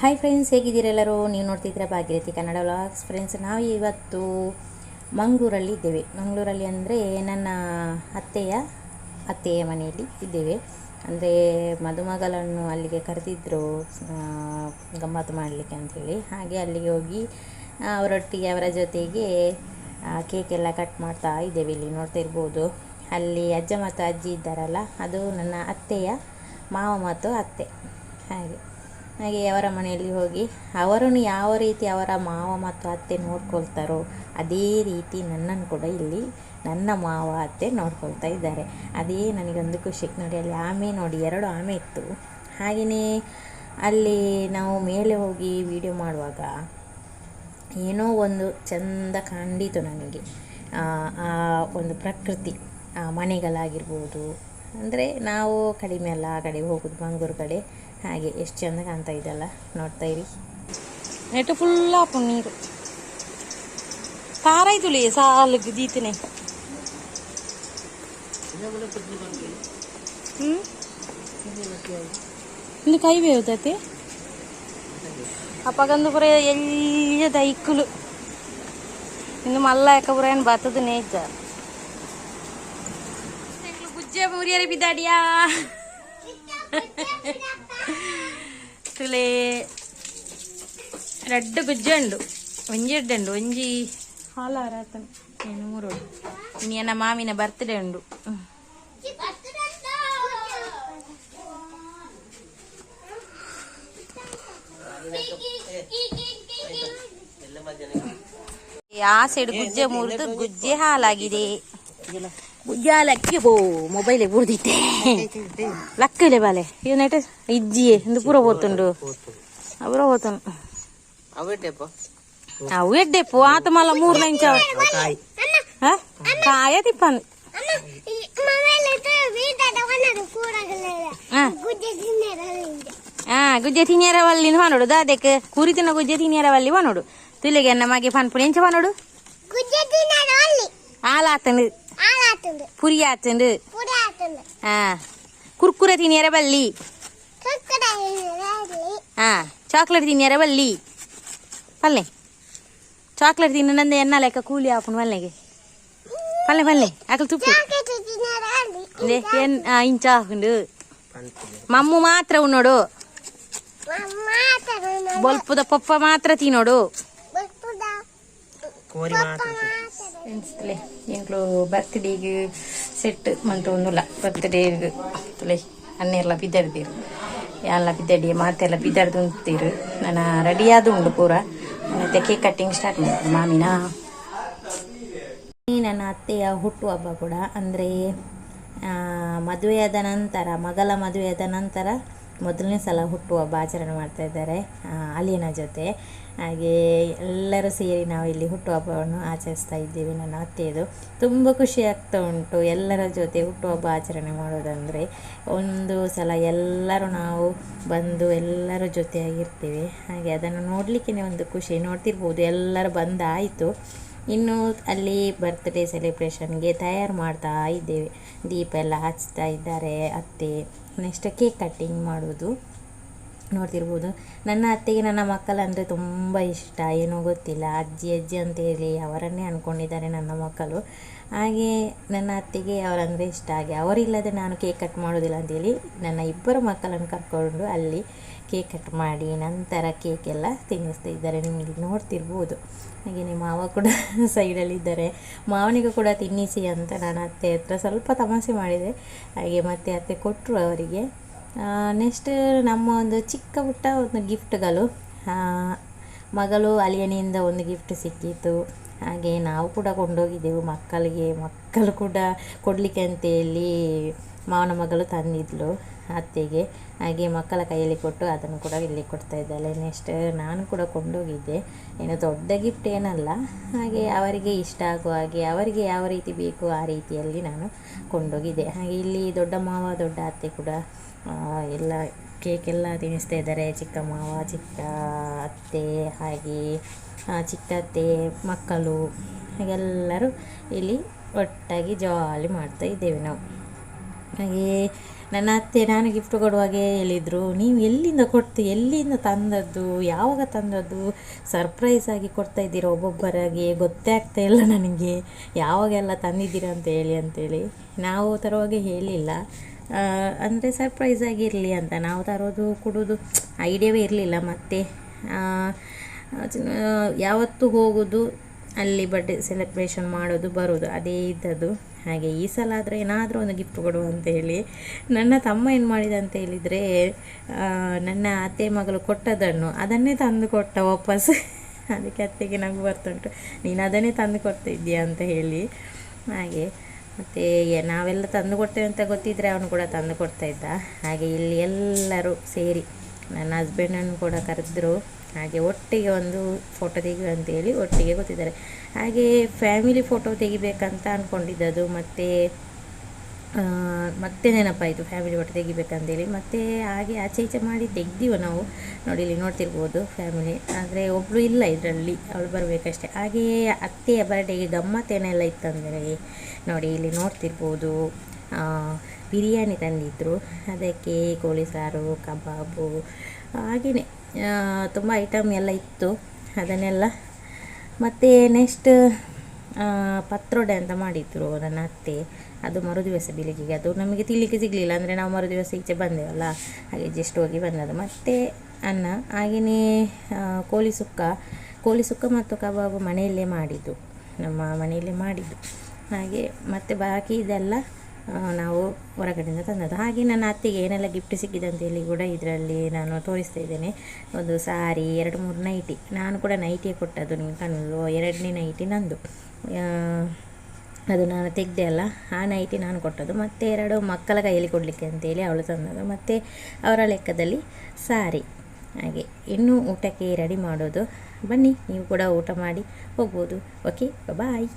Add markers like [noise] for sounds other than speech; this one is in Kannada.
ಹಾಯ್ ಫ್ರೆಂಡ್ಸ್ ಹೇಗಿದ್ದೀರೆಲ್ಲರೂ ನೀವು ನೋಡ್ತಿದ್ರೆ ಭಾಗ್ಯರೀತಿ ಕನ್ನಡ ವ್ಲಾಗ್ಸ್ ಫ್ರೆಂಡ್ಸ್ ನಾವು ಇವತ್ತು ಮಂಗಳೂರಲ್ಲಿ ಇದ್ದೇವೆ. ಮಂಗಳೂರಲ್ಲಿ ಅಂದರೆ ನನ್ನ ಅತ್ತೆಯ ಅತ್ತೆಯ ಮನೆಯಲ್ಲಿ ಇದ್ದೇವೆ. ಅಂದರೆ ಮದುಮಗಳನ್ನು ಅಲ್ಲಿಗೆ ಕರೆದಿದ್ದರು ಗಮ್ಮತ್ತು ಮಾಡಲಿಕ್ಕೆ ಅಂಥೇಳಿ. ಹಾಗೆ ಅಲ್ಲಿಗೆ ಹೋಗಿ ಅವರೊಟ್ಟಿಗೆ ಅವರ ಜೊತೆಗೆ ಕೇಕ್ ಎಲ್ಲ ಕಟ್ ಮಾಡ್ತಾ ಇದ್ದೇವೆ. ಇಲ್ಲಿ ನೋಡ್ತಾ ಇರ್ಬೋದು. ಅಲ್ಲಿ ಅಜ್ಜ ಮತ್ತು ಅಜ್ಜಿ ಇದ್ದಾರಲ್ಲ, ಅದು ನನ್ನ ಅತ್ತೆಯ ಮಾವ ಮತ್ತು ಅತ್ತೆ. ಹಾಗೆ. ಹಾಗೆ ಅವರ ಮನೆಯಲ್ಲಿ ಹೋಗಿ ಅವರನ್ನು ಯಾವ ರೀತಿ ಅವರ ಮಾವ ಮತ್ತು ಅತ್ತೆ ನೋಡ್ಕೊಳ್ತಾರೋ, ಅದೇ ರೀತಿ ನನ್ನನ್ನು ಕೂಡ ಇಲ್ಲಿ ನನ್ನ ಮಾವ, ಅತ್ತೆ ನೋಡ್ಕೊಳ್ತಾ ಇದ್ದಾರೆ. ಅದೇ ನನಗೊಂದು ಖುಷಿ. ನೋಡಿ, ಅಲ್ಲಿ ಆಮೆ ನೋಡಿ, ಎರಡು ಆಮೆ ಇತ್ತು. ಹಾಗೆಯೇ ಅಲ್ಲಿ ನಾವು ಮೇಲೆ ಹೋಗಿ ವಿಡಿಯೋ ಮಾಡುವಾಗ ಏನೋ ಒಂದು ಚಂದ ಕಂಡಿತು ನನಗೆ. ಆ ಒಂದು ಪ್ರಕೃತಿ ಮನೆಗಳಾಗಿರ್ಬೋದು. ಅಂದರೆ ನಾವು ಕಡಿಮೆ ಅಲ್ಲ, ಆ ಕಡೆ ಹೋಗೋದು, ಮಂಗ್ಳೂರು ಕಡೆ. ಹಾಗೆ ಎಷ್ಟು ಚೆಂದ ಕಾಣ್ತಾ ಇದೆಲ್ಲ ನೋಡ್ತಾ ಇರಿ. ನೆಟ್ಟು ಫುಲ್ ಆಪು ನೀರು. ಕಾರಾಯ್ತುಲಿ ಸಾಲು ದೀತನೆ ಹ್ಞೂ ಇನ್ನು ಕೈ ಬೇವುತೈತೆ ಅಪ್ಪಗಂದು ಪುರ ಎಲ್ಲ ದೈಕುಲು. ಇನ್ನು ಮಲ್ಲ ಯಾಕ ಪುರ ಏನು ಬತ್ತದ ನೇಜ ಬುಜ್ಜೆ ಮುರಿಯರೆ ಬಿದ್ದಾಡಿಯಾ? ತುಲೆ ರೆಡ್ ಗುಜ್ಜೆ ಉಂಡು, ಒಂಜಿ ಎಡ್ಡೆ ಉಂಡು, ಒಂಜಿ ಹಾಲಾರಾತನು ಏನು ಮೂರು ನಿನ್ನ ಮಾವಿನ ಬರ್ತ್ಡೇ ಉಂಡು. ಆ ಸೈಡ್ ಗುಜ್ಜೆ ಮುರಿದು ಗುಜ್ಜೆ ಹಾಲಾಗಿದೆ ಗುಜ್ಜೆ ಹಾಲಕ್ಕೆ ಬೋ ಮೊಬೈಲ್ ಬುಡ್ದಿತ್ತೆ ಲಕ್ಕಲೆ ಬಾಲೆ ಏನೈಟ ಇಜ್ಜಿಯೇ ಇಂದು ಪೂರ పోతుండు ಅವರ పోతాను అవు ఎడ్డెప్పు ఆత మళ్ళా మూడు నుంచి కాయ తిప్పాను గుజ్జె తినేర వాళ్ళని పనుడు దాదెక్ కూరి తిన్న గుజ్జె తినేర వాళ్ళి పనుడు తులిగి అన్న మాకి పని పుడించి పనుడు ఆలాతండు புரியாத்துண்டு ஆ குர்குர தினியரவல்லி ஆ ಚಾಕ್ಲೇಟ್ ತಿನ್ನಿಯಾರ ಬಲ್ಲಿ ಪಲ್ಲೆ ಚಾಕ್ಲೇಟ್ ತಿನ್ನಂದ ಎನ್ನ ಲೆಕ್ಕ ಕೂಲಿ ಹಾಕೊಂಡು ಮಲ್ಲೆಗೆ ಪಲ್ಲೆ ಪಲ್ಲೆ ಅಕಲ್ ತುಪ್ಪು ಇಂಚ ಹಾಕೊಂಡು ಮಮ್ಮು ಮಾತ್ರ ಉನ್ನೋಡು ಬೊಲ್ಪದ ಪಪ್ಪ ಮಾತ್ರ ತಿನ್ನೋಡು ಎಂಕ್ಲು ಬರ್ತ್ಡೇಗೆ ಸೆಟ್ ಮಂಟು ಒಂದುಲ್ಲ ಬರ್ತ್ಡೇಗೆ ತುಲೆ ಅನ್ನೆಲ್ಲ ಬಿದ್ದಡ್ದಿರು ಎಲ್ಲ ಬಿದ್ದಡಿ ಮಾತೆಲ್ಲ ಬಿದ್ದಡ್ದು ಉಂತೀರು ನಾನು ರೆಡಿಯಾದ ಉಂಡು ಪೂರ ಮತ್ತೆ ಕೇಕ್ ಕಟ್ಟಿಂಗ್ ಸ್ಟಾರ್ಟ್ ಮಾಡಿದ್ರು ಮಾಮಿನ ನನ್ನ ಅತ್ತೆಯ ಹುಟ್ಟುಹಬ್ಬ ಕೂಡ ಅಂದರೆ ಮದುವೆಯಾದ ನಂತರ ಮಗಳ ಮದುವೆಯಾದ ನಂತರ ಮೊದಲನೇ ಸಲ ಹುಟ್ಟುಹಬ್ಬ ಆಚರಣೆ ಮಾಡ್ತಾ ಇದ್ದಾರೆ ಅಲಿಯನ ಜೊತೆ. ಹಾಗೆ ಎಲ್ಲರೂ ಸೇರಿ ನಾವು ಇಲ್ಲಿ ಹುಟ್ಟುಹಬ್ಬವನ್ನು ಆಚರಿಸ್ತಾ ಇದ್ದೀವಿ ನನ್ನ ಅತ್ತೆಯದು ತುಂಬ ಖುಷಿ ಆಗ್ತಾ ಉಂಟು ಎಲ್ಲರ ಜೊತೆ ಹುಟ್ಟುಹಬ್ಬ ಆಚರಣೆ ಮಾಡೋದಂದರೆ. ಒಂದು ಸಲ ಎಲ್ಲರೂ ನಾವು ಬಂದು ಎಲ್ಲರ ಜೊತೆಯಾಗಿರ್ತೀವಿ. ಹಾಗೆ ಅದನ್ನು ನೋಡಲಿಕ್ಕೆ ಒಂದು ಖುಷಿ, ನೋಡ್ತಿರ್ಬೋದು ಎಲ್ಲರೂ ಬಂದಾಯಿತು. ಇನ್ನು ಅಲ್ಲಿ ಬರ್ತ್ಡೇ ಸೆಲೆಬ್ರೇಷನ್ಗೆ ತಯಾರು ಮಾಡ್ತಾ ಇದ್ದೇವೆ. ದೀಪ ಎಲ್ಲ ಹಚ್ತಾ ಇದ್ದಾರೆ ಅತ್ತೆ. ನೆಕ್ಸ್ಟ್ ಕೇಕ್ ಕಟ್ಟಿಂಗ್ ಮಾಡೋದು. ನೋಡ್ತಿರ್ಬೋದು. ನನ್ನ ಅತ್ತೆಗೆ ನನ್ನ ಮಕ್ಕಳು ಅಂದರೆ ತುಂಬ ಇಷ್ಟ. ಏನೋ ಗೊತ್ತಿಲ್ಲ. ಅಜ್ಜಿ ಅಜ್ಜಿ ಅಂತ ಹೇಳಿ ಅವರನ್ನೇ ಅಂದ್ಕೊಂಡಿದ್ದಾರೆ ನನ್ನ ಮಕ್ಕಳು. ಹಾಗೆ ನನ್ನ ಅತ್ತೆಗೆ ಅವರಂದರೆ ಇಷ್ಟ. ಹಾಗೆ ಅವರಿಲ್ಲದೆ ನಾನು ಕೇಕ್ ಕಟ್ ಮಾಡೋದಿಲ್ಲ ಅಂತೇಳಿ ನನ್ನ ಇಬ್ಬರು ಮಕ್ಕಳನ್ನು ಕರ್ಕೊಂಡು ಅಲ್ಲಿ ಕೇಕ್ ಕಟ್ ಮಾಡಿ, ನಂತರ ಕೇಕ್ ಎಲ್ಲ ತಿನ್ನಿಸ್ತಾ ಇದ್ದಾರೆ. ನಿಮಗೆ ನೋಡ್ತಿರ್ಬೋದು. ಹಾಗೆ ಮಾವ ಕೂಡ [laughs] ಸೈಡಲ್ಲಿದ್ದಾರೆ ಮಾವನಿಗೂ ಕೂಡ ತಿನ್ನಿಸಿ ಅಂತ ನಾನು ಅತ್ತೆ ಹತ್ರ ಸ್ವಲ್ಪ ತಮಾಷೆ ಮಾಡಿದೆ. ಹಾಗೆ ಮತ್ತೆ ಅತ್ತೆ ಕೊಟ್ಟರು ಅವರಿಗೆ. ನೆಕ್ಸ್ಟ್ ನಮ್ಮ ಒಂದು ಚಿಕ್ಕ ಪುಟ್ಟ ಒಂದು ಗಿಫ್ಟ್ಗಳು ಮಗಳು ಅಲಿಯನಿಯಿಂದ ಒಂದು ಗಿಫ್ಟ್ ಸಿಕ್ಕಿತ್ತು. ಹಾಗೆ ನಾವು ಕೂಡ ಕೊಂಡೋಗಿದ್ದೆವು. ಮಕ್ಕಳಿಗೆ, ಮಕ್ಕಳು ಕೂಡ ಕೊಡಲಿಕ್ಕೆ ಅಂತೇಳಿ ಮಾವನ ಮಗಳು ತಂದಿದ್ಲು. ಅತ್ತೆಗೆ ಹಾಗೆ ಮಕ್ಕಳ ಕೈಯಲ್ಲಿ ಕೊಟ್ಟು ಅದನ್ನು ಕೂಡ ಇಲ್ಲಿ ಕೊಡ್ತಾ ಇದ್ದಾಳೆ. ನೆಕ್ಸ್ಟ್ ನಾನು ಕೂಡ ಕೊಂಡೋಗಿದ್ದೆ. ಏನು ದೊಡ್ಡ ಗಿಫ್ಟ್ ಏನಲ್ಲ. ಹಾಗೆ ಅವರಿಗೆ ಇಷ್ಟ ಆಗುವ ಹಾಗೆ ಅವರಿಗೆ ಯಾವ ರೀತಿ ಬೇಕು ಆ ರೀತಿಯಲ್ಲಿ ನಾನು ಕೊಂಡೋಗಿದ್ದೆ. ಹಾಗೆ ಇಲ್ಲಿ ದೊಡ್ಡ ಮಾವ, ದೊಡ್ಡ ಅತ್ತೆ ಕೂಡ ಎಲ್ಲ ಕೇಕ್ ಎಲ್ಲ ತಿನ್ನಿಸ್ತಾ ಇದ್ದಾರೆ. ಚಿಕ್ಕ ಮಾವ, ಚಿಕ್ಕ ಅತ್ತೆ, ಹಾಗೆ ಚಿಕ್ಕ ಅತ್ತೆ, ಮಕ್ಕಳು, ಹಾಗೆಲ್ಲರೂ ಇಲ್ಲಿ ಒಟ್ಟಾಗಿ ಜಾಲಿ ಮಾಡ್ತಾ ಇದ್ದೇವೆ ನಾವು. ಹಾಗೆ ನನ್ನ ಅತ್ತೆ ನಾನು ಗಿಫ್ಟ್ ಕೊಡುವಾಗೆ ಹೇಳಿದರು, ನೀವು ಎಲ್ಲಿಂದ ಕೊಡ್ತಿ, ಎಲ್ಲಿಂದ ತಂದದ್ದು, ಯಾವಾಗ ತಂದದ್ದು ಸರ್ಪ್ರೈಸ್ ಆಗಿ ಕೊಡ್ತಾ ಇದ್ದೀರಾ ಒಬ್ಬೊಬ್ಬರಾಗಿ, ಗೊತ್ತೇ ಆಗ್ತಾ ಇಲ್ಲ ನನಗೆ, ಯಾವಾಗೆಲ್ಲ ತಂದಿದ್ದೀರಾ ಅಂತ ಹೇಳಿ ಅಂತೇಳಿ ನಾವು ತರುವಾಗೆ ಹೇಳಿಲ್ಲ. ಅಂದರೆ ಸರ್ಪ್ರೈಸ್ ಆಗಿರಲಿ ಅಂತ, ನಾವು ತರೋದು, ಕೊಡೋದು ಐಡಿಯಾವೇ ಇರಲಿಲ್ಲ ಮತ್ತೆ. ಯಾವತ್ತು ಹೋಗೋದು ಅಲ್ಲಿ ಬರ್ಡೇ ಸೆಲೆಬ್ರೇಷನ್ ಮಾಡೋದು, ಬರೋದು, ಅದೇ ಇದ್ದದ್ದು. ಹಾಗೆ ಈ ಸಲ ಆದರೆ ಏನಾದರೂ ಒಂದು ಗಿಫ್ಟ್ ಕೊಡು ಅಂತ ಹೇಳಿ. ನನ್ನ ತಮ್ಮ ಏನು ಮಾಡಿದ ಅಂತ ಹೇಳಿದರೆ ನನ್ನ ಅತ್ತೆ ಮಗಳು ಕೊಟ್ಟದನ್ನು ಅದನ್ನೇ ತಂದು ಕೊಟ್ಟ ವಾಪಸ್. ಅದಕ್ಕೆ ಅತ್ತೆಗೆ ನಗು ಬರ್ತುಂಟು ನೀನು ಅದನ್ನೇ ತಂದು ಕೊಡ್ತಾ ಅಂತ ಹೇಳಿ. ಹಾಗೆ ಮತ್ತು ನಾವೆಲ್ಲ ತಂದು ಕೊಡ್ತೇವೆ ಅಂತ ಗೊತ್ತಿದ್ದರೆ ಅವನು ಕೂಡ ತಂದು ಕೊಡ್ತಾ ಇದ್ದ. ಹಾಗೆ ಇಲ್ಲಿ ಎಲ್ಲರೂ ಸೇರಿ ನನ್ನ ಹಸ್ಬೆಂಡನ್ನು ಕೂಡ ಕರೆದ್ರು. ಹಾಗೆ ಒಟ್ಟಿಗೆ ಒಂದು ಫೋಟೋ ತೆಗೆಯುವ ಅಂತೇಳಿ ಒಟ್ಟಿಗೆ ಗೊತ್ತಿದ್ದಾರೆ ಹಾಗೆ ಫ್ಯಾಮಿಲಿ ಫೋಟೋ ತೆಗಿಬೇಕಂತ ಅಂದ್ಕೊಂಡಿದ್ದದು ಮತ್ತು ಮತ್ತೆ ನೆನಪಾಯಿತು ಫ್ಯಾಮಿಲಿ ಫೋಟೋ ತೆಗಿಬೇಕಂತೇಳಿ. ಮತ್ತೆ ಹಾಗೆ ಆಚೆ ಈಚೆ ಮಾಡಿ ತೆಗ್ದೀವ ನಾವು? ನೋಡಿ, ಇಲ್ಲಿ ನೋಡ್ತಿರ್ಬೋದು ಫ್ಯಾಮಿಲಿ ಆದರೆ ಒಬ್ಬಳು ಇಲ್ಲ ಇದರಲ್ಲಿ, ಅವಳು ಬರಬೇಕಷ್ಟೆ. ಹಾಗೆಯೇ ಅತ್ತೆಯ ಬರ್ಡೇಗೆ ಗಮ್ಮತ್ತೇನೆಲ್ಲ ಇತ್ತಂದರೆ, ನೋಡಿ, ಇಲ್ಲಿ ನೋಡ್ತಿರ್ಬೋದು. ಬಿರಿಯಾನಿ ತಂದಿದ್ದರು ಅದಕ್ಕೆ ಕೋಳಿ ಸಾರು ಕಬಾಬು ಹಾಗೆಯೇ ತುಂಬ ಐಟಮ್ ಎಲ್ಲ ಇತ್ತು ಅದನ್ನೆಲ್ಲ. ಮತ್ತು ನೆಕ್ಸ್ಟ್ ಪತ್ರೊಡೆ ಅಂತ ಮಾಡಿದ್ರು ನನ್ನ ಅತ್ತೆ. ಅದು ಮರುದಿವಸ ಬೆಳಿಗ್ಗೆಗೆ. ಅದು ನಮಗೆ ತಿನ್ನಲಿಕ್ಕೆ ಸಿಗಲಿಲ್ಲ, ಅಂದರೆ ನಾವು ಮರುದಿವಸ ಈಚೆ ಬಂದೆವಲ್ಲ. ಹಾಗೆ ಜಸ್ಟ್ ಹೋಗಿ ಬಂದದ್ದು. ಮತ್ತು ಅನ್ನ ಹಾಗೆಯೇ ಕೋಳಿ ಸುಕ್ಕ. ಕೋಳಿ ಸುಕ್ಕ ಮತ್ತು ಕಬಾಬು ಮನೆಯಲ್ಲೇ ಮಾಡಿದ್ದು. ನಮ್ಮ ಮನೆಯಲ್ಲೇ ಮಾಡಿದ್ದು. ಹಾಗೆ ಮತ್ತು ಬಾಕಿ ಇದೆಲ್ಲ ನಾವು ಹೊರಗಡೆಯಿಂದ ತಂದದ್ದು. ಹಾಗೆ ನನ್ನ ಅತ್ತೆಗೆ ಏನೆಲ್ಲ ಗಿಫ್ಟ್ ಸಿಕ್ಕಿದೆ ಅಂತೇಳಿ ಕೂಡ ಇದರಲ್ಲಿ ನಾನು ತೋರಿಸ್ತಾ ಇದ್ದೇನೆ. ಒಂದು ಸಾರಿ, ಎರಡು, ಮೂರು ನೈಟಿ ನಾನು ಕೂಡ ನೈಟಿಯೇ ಕೊಟ್ಟದ್ದು ನಿಮ್ಗೆ ಕಾಣಲು ಎರಡನೇ ನೈಟಿ ನಂದು. ಅದು ನಾನು ತೆಗೆದೆ ಅಲ್ಲ, ಆ ನೈಟಿ ನಾನು ಕೊಟ್ಟದ್ದು. ಮತ್ತು ಎರಡು ಮಕ್ಕಳ ಕೈಯಲ್ಲಿ ಕೊಡಲಿಕ್ಕೆ ಅಂತೇಳಿ ಅವಳು ತಂದದ್ದು. ಮತ್ತು ಅವರ ಲೆಕ್ಕದಲ್ಲಿ ಸಾರಿ. ಹಾಗೆ, ಇನ್ನೂ ಊಟಕ್ಕೆ ರೆಡಿ ಮಾಡೋದು. ಬನ್ನಿ, ನೀವು ಕೂಡ ಊಟ ಮಾಡಿ ಹೋಗ್ಬೋದು. Okay bye